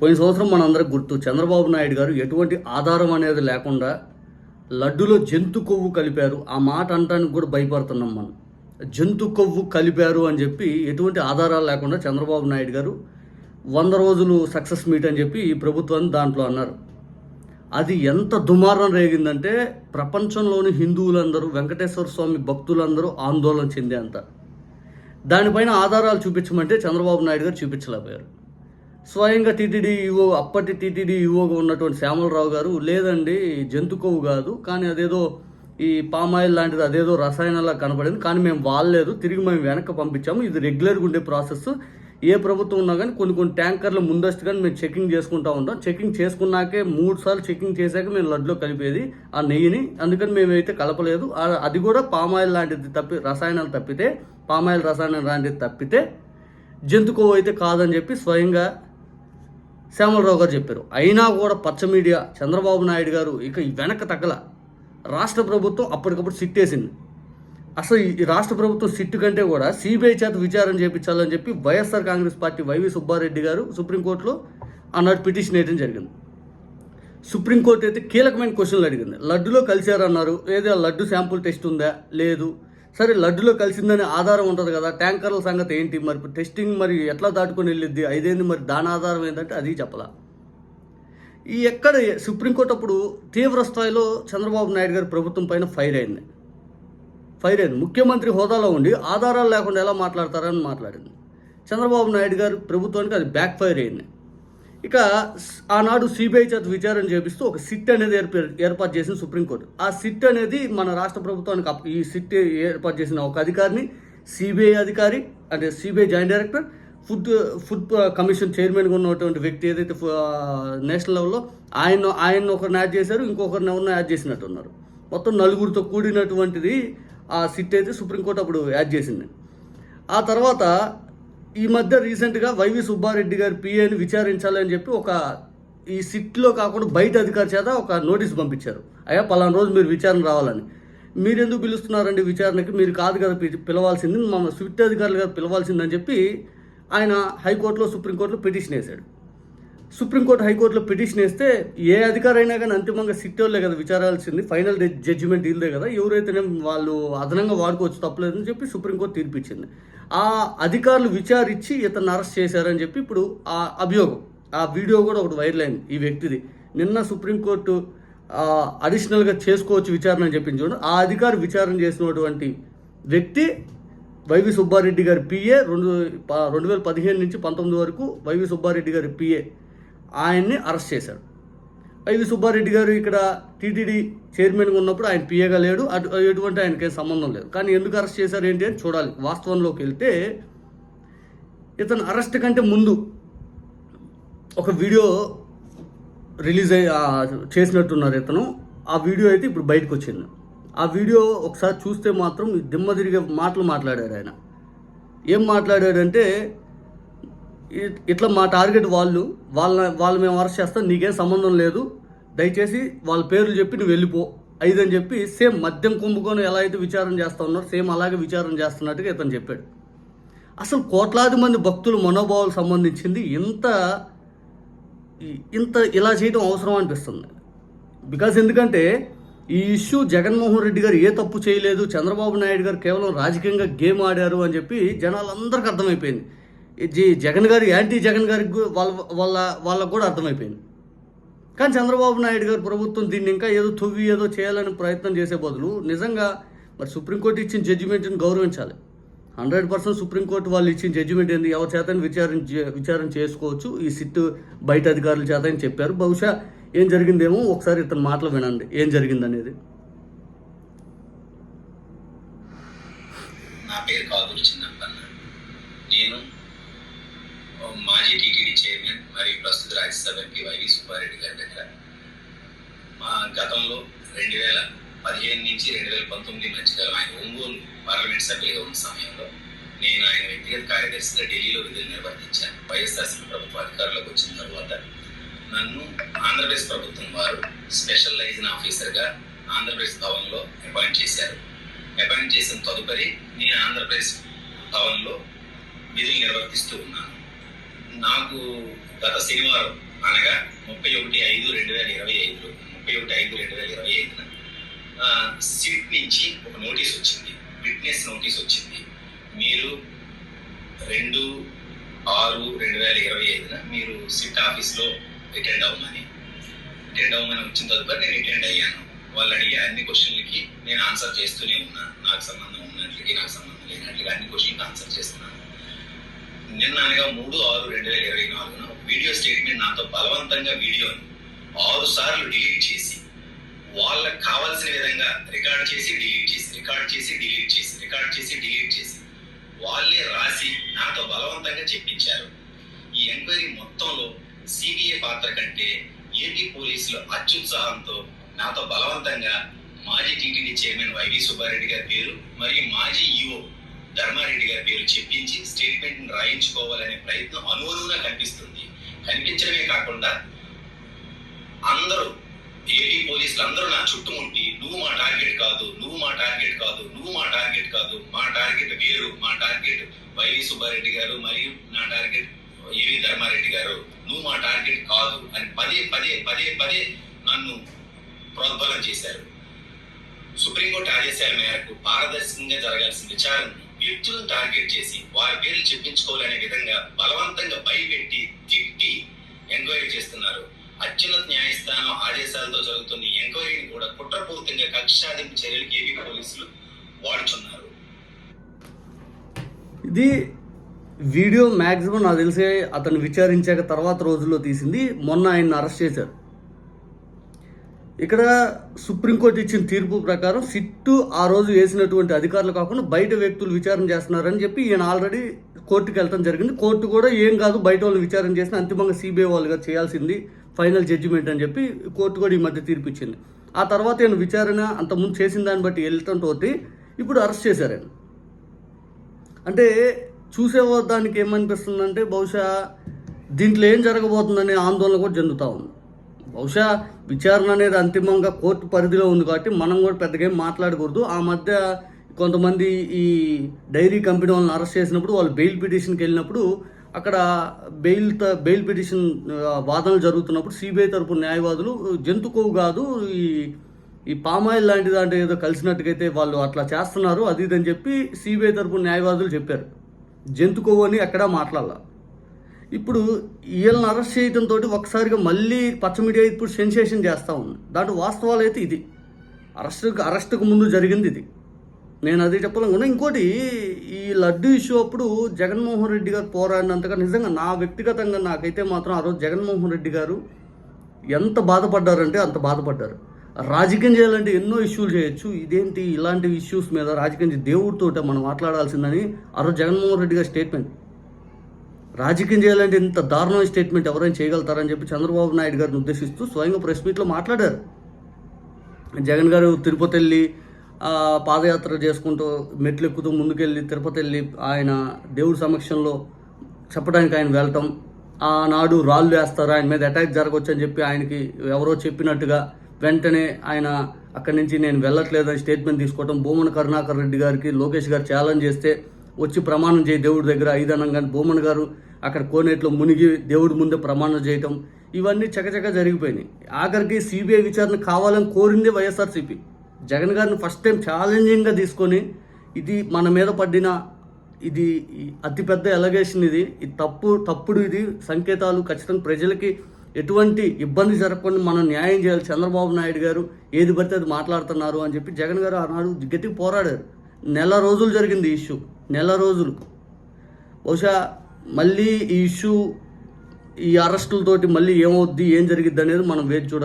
పోయిన సంవత్సరం మనందరికి గుర్తు చంద్రబాబు నాయుడు గారు ఎటువంటి ఆధారం అనేది లేకుండా లడ్డులో జంతు కొవ్వు కలిపారు. ఆ మాట అనడానికి కూడా భయపడుతున్నాం మనం. జంతు కొవ్వు కలిపారు అని చెప్పి ఎటువంటి ఆధారాలు లేకుండా చంద్రబాబు నాయుడు గారు వంద రోజులు సక్సెస్ మీట్ అని చెప్పి ఈ ప్రభుత్వాన్ని దాంట్లో అన్నారు. అది ఎంత దుమారం రేగిందంటే ప్రపంచంలోని హిందువులందరూ వెంకటేశ్వర స్వామి భక్తులందరూ ఆందోళన చెందేంత దానిపైన ఆధారాలు చూపించమంటే చంద్రబాబు నాయుడు గారు చూపించలేకపోయారు. స్వయంగా టీటీడీ ఈవో అప్పటి టీటీడీ ఈవోగా ఉన్నటువంటి శ్యామలరావు గారు లేదండి జంతు కొవ్వు కాదు కానీ అదేదో ఈ పామాయిల్ లాంటిది అదేదో రసాయనాలా కనపడింది కానీ మేము వాడలేదు తిరిగి మేము వెనక్కి పంపించాము. ఇది రెగ్యులర్గా ఉండే ప్రాసెస్. ఏ ప్రభుత్వం ఉన్నా కానీ కొన్ని కొన్ని ట్యాంకర్లు ముందస్తుగా మేము చెకింగ్ చేసుకుంటా ఉంటాం. చెకింగ్ చేసుకున్నాకే మూడు సార్లు చెకింగ్ చేశాక మేము లడ్లో కలిపేది ఆ నెయ్యిని. అందుకని మేమైతే కలపలేదు. అది కూడా పామాయిల్ లాంటిది తప్పి రసాయనాలు తప్పితే పామాయిల్ రసాయనం లాంటిది తప్పితే జంతు కొవ్వు అయితే కాదని చెప్పి స్వయంగా శ్యామలరావు గారు చెప్పారు. అయినా కూడా పచ్చ మీడియా చంద్రబాబు నాయుడు గారు ఇక వెనక తగ్గల రాష్ట్ర ప్రభుత్వం అప్పటికప్పుడు సిట్టేసింది. అసలు ఈ రాష్ట్ర ప్రభుత్వం సిట్టు కంటే కూడా సిబిఐ చేత విచారణ చేయించాలని చెప్పి వైఎస్ఆర్ కాంగ్రెస్ పార్టీ వైవి సుబ్బారెడ్డి గారు సుప్రీంకోర్టులో ఆనాడు పిటిషన్ వేయడం జరిగింది. సుప్రీంకోర్టు అయితే కీలకమైన క్వశ్చన్లు అడిగింది. లడ్డులో కలిశారన్నారు. ఏదో ఆ లడ్డు శాంపుల్ టెస్ట్ ఉందా? లేదు. సరే లడ్డులో కలిసిందనే ఆధారం ఉంటుంది కదా. ట్యాంకర్ల సంగతి ఏంటి? మరి టెస్టింగ్ మరి ఎట్లా దాటుకొని వెళ్ళిద్ది? ఐదేంది మరి దాని ఆధారం ఏంటంటే అది చెప్పలా. ఈ ఎక్కడ సుప్రీంకోర్టు అప్పుడు తీవ్ర స్థాయిలో చంద్రబాబు నాయుడు గారి ప్రభుత్వం పైన ఫైర్ అయింది. ఫైర్ అయింది. ముఖ్యమంత్రి హోదాలో ఉండి ఆధారాలు లేకుండా ఎలా మాట్లాడతారని మాట్లాడింది. చంద్రబాబు నాయుడు గారి ప్రభుత్వానికి అది బ్యాక్ ఫైర్ అయింది. ఇక ఆనాడు సిబిఐ చేత విచారణ చేపిస్తూ ఒక సిట్ అనేది ఏర్పా- ఏర్పాటు చేసింది సుప్రీంకోర్టు. ఆ సిట్ అనేది మన రాష్ట్ర ప్రభుత్వానికి ఈ సిట్ ఏర్పాటు చేసిన ఒక అధికారిని సిబిఐ అధికారి అంటే CBI joint director food food commission చైర్మన్గా ఉన్నటువంటి వ్యక్తి ఏదైతే నేషనల్ లెవెల్లో ఆయన ఆయన ఒకరిని యాడ్ చేశారు ఇంకొకరిని ఎవరిని యాడ్ చేసినట్టున్నారు. మొత్తం నలుగురితో కూడినటువంటిది ఆ సిట్ అయితే సుప్రీంకోర్టు అప్పుడు యాడ్ చేసింది. ఆ తర్వాత ఈ మధ్య రీసెంట్గా వైవి సుబ్బారెడ్డి గారి పిఏని విచారించాలని చెప్పి ఒక ఈ సిట్లో కాకుండా బయట అధికారి చేత ఒక నోటీస్ పంపించారు. అయ్యా పలానా రోజు మీరు విచారణ రావాలని. మీరు ఎందుకు పిలుస్తున్నారండి విచారణకి? మీరు కాదు కదా పి- పిలవాల్సింది. మా స్విఫ్ట్ అధికారులు గారు పిలవాల్సిందని చెప్పి ఆయన హైకోర్టులో సుప్రీంకోర్టులో పిటిషన్ వేశాడు. సుప్రీంకోర్టు హైకోర్టులో పిటిషన్ వేస్తే ఏ అధికారి అయినా కానీ అంతిమంగా సిట్ వాళ్ళే కదా విచారాల్సింది. ఫైనల్ జడ్జిమెంట్ ఇల్లే కదా. ఎవరైతేనే వాళ్ళు అదనంగా వాడుకోవచ్చు తప్పలేదని చెప్పి సుప్రీంకోర్టు తీర్పిచ్చింది. ఆ అధికారులు విచారించి ఇతను అరెస్ట్ చేశారని చెప్పి ఇప్పుడు ఆ అభియోగం ఆ వీడియో కూడా ఒకటి వైరల్ అయింది ఈ వ్యక్తిది. నిన్న సుప్రీంకోర్టు అడిషనల్గా చేసుకోవచ్చు విచారణ అని చెప్పింది చూడండి. ఆ అధికారి విచారణ చేసినటువంటి వ్యక్తి వైవి సుబ్బారెడ్డి గారి పిఏ రెండు రెండు వేల పదిహేను నుంచి పంతొమ్మిది వరకు వైవి సుబ్బారెడ్డి గారి పిఏ ఆయన్ని అరెస్ట్ చేశాడు. ఐవి సుబ్బారెడ్డి గారు ఇక్కడ టీటీడీ చైర్మన్గా ఉన్నప్పుడు ఆయన పిఏగా లేడు. అటు ఎటువంటి ఆయనకేం సంబంధం లేదు. కానీ ఎందుకు అరెస్ట్ చేశారు ఏంటి అని చూడాలి. వాస్తవంలోకి వెళ్తే ఇతను అరెస్ట్ కంటే ముందు ఒక వీడియో రిలీజ్ అయ్యి చేసినట్టున్నారు ఇతను. ఆ వీడియో అయితే ఇప్పుడు బయటకు వచ్చింది. ఆ వీడియో ఒకసారి చూస్తే మాత్రం దిమ్మ తిరిగే మాటలు మాట్లాడారు ఆయన. ఏం మాట్లాడాడంటే ఇట్లా మా టార్గెట్ వాళ్ళు వాళ్ళ వాళ్ళు మేము అరెస్ట్ చేస్తాం నీకేం సంబంధం లేదు. దయచేసి వాళ్ళ పేర్లు చెప్పి నువ్వు వెళ్ళిపో. ఐదని చెప్పి సేమ్ మద్యం కుంభకోణం ఎలా అయితే విచారణ చేస్తా ఉన్నారో సేమ్ అలాగే విచారణ చేస్తున్నట్టుగా ఇతను చెప్పాడు. అసలు కోట్లాది మంది భక్తుల మనోభావాలు సంబంధించింది ఇంత ఇంత ఇలా చేయడం అవసరం అనిపిస్తుంది. బికాస్ ఎందుకంటే ఈ ఇష్యూ జగన్మోహన్ రెడ్డి గారు ఏ తప్పు చేయలేదు చంద్రబాబు నాయుడు గారు కేవలం రాజకీయంగా గేమ్ ఆడారు అని చెప్పి జనాలందరికీ అర్థమైపోయింది. ఇది జీ- జగన్ గారు యాంటీ జగన్ గారికి వాళ్ళ వాళ్ళ వాళ్ళకు కూడా అర్థమైపోయింది. కానీ చంద్రబాబు నాయుడు గారు ప్రభుత్వం దీన్ని ఇంకా ఏదో తొవ్వి ఏదో చేయాలని ప్రయత్నం చేసే బదులు నిజంగా మరి సుప్రీంకోర్టు ఇచ్చిన జడ్జిమెంట్ని గౌరవించాలి. హండ్రెడ్ పర్సెంట్ సుప్రీంకోర్టు వాళ్ళు ఇచ్చిన జడ్జిమెంట్ ఏంది? ఎవరి చేతని విచారణ చే- విచారణ చేసుకోవచ్చు. ఈ సిట్ బయట అధికారుల చేత అని చెప్పారు. బహుశా ఏం జరిగిందేమో ఒకసారి ఇతని మాటలు వినండి. ఏం జరిగిందనేది. నా పేరు నేను మాజీ టీటీడీ చైర్మన్ మరియు ప్రస్తుత రాజ్యసభ ఎంపీ వైవి సుబ్బారెడ్డి గారి దగ్గర. మా గతంలో రెండు వేల పదిహేను నుంచి రెండు వేల పంతొమ్మిది మధ్యకాలం ఆయన ఒంగోలు పార్లమెంట్ సభ్యులుగా ఉన్న సమయంలో నేను ఆయన వ్యక్తిగత కార్యదర్శిగా ఢిల్లీలో విధులు నిర్వర్తించాను. వైఎస్ఆర్సీపీ ప్రభుత్వ అధికారులకు వచ్చిన తర్వాత నన్ను ఆంధ్రప్రదేశ్ ప్రభుత్వం వారు స్పెషలైజ్డ్ ఆఫీసర్గా ఆంధ్రప్రదేశ్ భవన్లో అపాయింట్ చేశారు. అపాయింట్ చేసిన తదుపరి నేను ఆంధ్రప్రదేశ్ భవన్లో విధులు నిర్వర్తిస్తూ ఉన్నాను. నాకు గత శనివారం అనగా ముప్పై ఒకటి ఐదు రెండు వేల ఇరవై ఐదులో ముప్పై ఒకటి ఐదు రెండు వేల ఇరవై ఐదున సిట్ నుంచి ఒక నోటీస్ వచ్చింది. విట్నెస్ నోటీస్ వచ్చింది. మీరు రెండు ఆరు రెండు వేల ఇరవై ఐదున మీరు సిట్ ఆఫీస్లో అటెండ్ అవ్వమని అటెండ్ అవ్వమని వచ్చిన తదుపరి నేను అటెండ్ అయ్యాను. వాళ్ళు అడిగే అన్ని క్వశ్చన్లకి నేను ఆన్సర్ చేస్తూనే ఉన్నాను నాకు సంబంధం ఉన్నట్లకి నాకు సంబంధం లేనట్లుగా అన్ని క్వశ్చన్కి ఆన్సర్ చేస్తున్నాను. నిన్న అనగా మూడు ఆరు రెండు వేల ఇరవై నాలుగున వీడియో స్టేట్మెంట్ నాతో బలవంతంగా వీడియోని ఆరు సార్లు డిలీట్ చేసి వాళ్ళకి కావాల్సిన విధంగా రికార్డ్ చేసి డిలీట్ చేసి రికార్డ్ చేసి డిలీట్ చేసి రికార్డ్ చేసి డిలీట్ చేసి వాళ్ళే రాసి నాతో బలవంతంగా చెప్పించారు. ఈ ఎంక్వైరీ మొత్తంలో సిబిఐ పాత్ర కంటే ఏపీ పోలీసులు అత్యుత్సాహంతో నాతో బలవంతంగా మాజీ టీటీడీ చైర్మన్ వైవి సుబ్బారెడ్డి గారి పేరు మరియు మాజీ ఈఓ ధర్మారెడ్డి గారి పేరు చెప్పించి స్టేట్మెంట్ రాయించుకోవాలనే ప్రయత్నం అనువనుగా కనిపిస్తుంది. కనిపించడమే కాకుండా అందరూ ఏపీ పోలీసులు అందరూ నా చుట్టూ ఉండి నువ్వు మా టార్గెట్ కాదు నువ్వు మా టార్గెట్ కాదు నువ్వు మా టార్గెట్ కాదు మా టార్గెట్ వేరు మా టార్గెట్ వైవి సుబ్బారెడ్డి గారు మరియు నా టార్గెట్ ఏవి ధర్మారెడ్డి గారు నువ్వు మా టార్గెట్ కాదు అని పదే పదే పదే పదే నన్ను ప్రోద్బలం చేశారు. సుప్రీంకోర్టు ఆదేశాల మేరకు పారదర్శకంగా జరగాల్సిన విచారణ వ్యక్తులను టార్గెట్ చేసి వారి పేర్లు చెప్పించుకోవాలనే విధంగా బలవంతంగా భయపెట్టి తిట్టి ఎంక్వైరీ చేస్తున్నారు. అత్యున్నత న్యాయస్థానం ఆదేశాలతో జరుగుతున్న ఎంక్వైరీని కూడా కుట్రపూరితంగా కక్ష సాధింపు చర్యలకు ఏపీ పోలీసులు వాడుచున్నారు. ఇది వీడియో మ్యాక్సిమం నాకు తెలిసి అతను విచారించాక తర్వాత రోజుల్లో తీసింది. మొన్న ఆయన అరెస్ట్ చేశారు. ఇక్కడ సుప్రీంకోర్టు ఇచ్చిన తీర్పు ప్రకారం సిట్టు ఆ రోజు వేసినటువంటి అధికారులు కాకుండా బయట వ్యక్తులు విచారణ చేస్తున్నారని చెప్పి ఈయన ఆల్రెడీ కోర్టుకి వెళ్ళడం జరిగింది. కోర్టు కూడా ఏం కాదు బయట వాళ్ళు విచారణ చేసిన అంతిమంగా సిబిఐ వాళ్ళుగా చేయాల్సింది ఫైనల్ జడ్జిమెంట్ అని చెప్పి కోర్టు కూడా ఈ మధ్య తీర్పు ఇచ్చింది ఆ తర్వాత ఈయన విచారణ అంతకుముందు చేసిన దాన్ని బట్టి వెళ్తుంటో ఇప్పుడు అరెస్ట్ చేశారు ఆయన. అంటే చూసే దానికి ఏమనిపిస్తుందంటే బహుశా దీంట్లో ఏం జరగబోతుందనే ఆందోళన కూడా చెందుతూ ఉంది. బహుశా విచారణ అనేది అంతిమంగా కోర్టు పరిధిలో ఉంది కాబట్టి మనం కూడా పెద్దగా ఏం మాట్లాడకూడదు. ఆ మధ్య కొంతమంది ఈ డైరీ కంపెనీ వాళ్ళని అరెస్ట్ చేసినప్పుడు వాళ్ళు బెయిల్ పిటిషన్కి వెళ్ళినప్పుడు అక్కడ బెయిల్ త- బెయిల్ పిటిషన్ వాదనలు జరుగుతున్నప్పుడు సిబిఐ తరపు న్యాయవాదులు జంతు కొవ్వు కాదు ఈ ఈ పామాయిల్ లాంటి దాంట్లో ఏదో కలిసినట్టుగైతే వాళ్ళు అట్లా చేస్తున్నారు అది ఇది అని చెప్పి సిబిఐ తరపు న్యాయవాదులు చెప్పారు. జంతు కొవ్వు అని ఎక్కడా మాట్లాడాల. ఇప్పుడు వీళ్ళని అరెస్ట్ చేయడంతో ఒకసారిగా మళ్ళీ పచ్చ మీడియా ఇప్పుడు సెన్సేషన్ చేస్తూ ఉంది. దాంట్లో వాస్తవాలు అయితే ఇది. అరెస్టుకు అరెస్ట్కు ముందు జరిగింది ఇది. నేను అది చెప్పాలనుకున్నా ఇంకోటి ఈ లడ్డు ఇష్యూ అప్పుడు జగన్మోహన్ రెడ్డి గారు పోరాడినంతగా నిజంగా నా వ్యక్తిగతంగా నాకైతే మాత్రం ఆ రోజు జగన్మోహన్ రెడ్డి గారు ఎంత బాధపడ్డారంటే అంత బాధపడ్డారు. రాజకీయం చేయాలంటే ఎన్నో ఇష్యూలు చేయొచ్చు. ఇదేంటి ఇలాంటి ఇష్యూస్ మీద రాజకీయం దేవుడితో మనం మాట్లాడాల్సిందని ఆ రోజు జగన్మోహన్ రెడ్డి గారి స్టేట్మెంట్ రాజకీయం చేయాలంటే ఇంత దారుణమైన స్టేట్మెంట్ ఎవరైనా చేయగలుగుతారని చెప్పి చంద్రబాబు నాయుడు గారిని ఉద్దేశిస్తూ స్వయంగా ప్రెస్ మీట్లో మాట్లాడారు. జగన్ గారు తిరుపతి వెళ్ళి పాదయాత్ర చేసుకుంటూ మెట్లు ఎక్కుతూ ముందుకెళ్ళి తిరుపతి వెళ్ళి ఆయన దేవుడి సమక్షంలో చెప్పడానికి ఆయన వెళ్ళటం ఆనాడు రాళ్ళు వేస్తారు ఆయన మీద అటాక్ జరగవచ్చు అని చెప్పి ఆయనకి ఎవరో చెప్పినట్టుగా వెంటనే ఆయన అక్కడి నుంచి నేను వెళ్ళట్లేదని స్టేట్మెంట్ తీసుకోవటం భూమన కరుణాకర్ రెడ్డి గారికి లోకేష్ గారు ఛాలెంజ్ చేస్తే వచ్చి ప్రమాణం చేయి దేవుడి దగ్గర ఐదనంగా భూమన్ గారు అక్కడ కోనేట్లో మునిగి దేవుడి ముందే ప్రమాణం చేయటం ఇవన్నీ చకచక జరిగిపోయినాయి. ఆఖరికి సిబిఐ విచారణ కావాలని కోరింది వైఎస్ఆర్సీపీ. జగన్ గారిని ఫస్ట్ టైం ఛాలెంజింగ్గా తీసుకొని ఇది మన మీద పడిన ఇది అతిపెద్ద ఎలగేషన్ ఇది. ఇది తప్పు తప్పుడు ఇది. సంకేతాలు ఖచ్చితంగా ప్రజలకి ఎటువంటి ఇబ్బంది జరగకుండా మనం న్యాయం చేయాలి. చంద్రబాబు నాయుడు గారు ఏది పడితే అది మాట్లాడుతున్నారు అని చెప్పి జగన్ గారు ఆనాడు గట్టిగా పోరాడారు. నెల రోజులు జరిగింది ఈ ఇష్యూ నెల రోజులు. బహుశా మళ్ళీ ఈ ఇష్యూ ఈ అరెస్టులతోటి మళ్ళీ ఏమవుద్ది ఏం జరిగిద్ది అనేది మనం వేచి చూడాలి.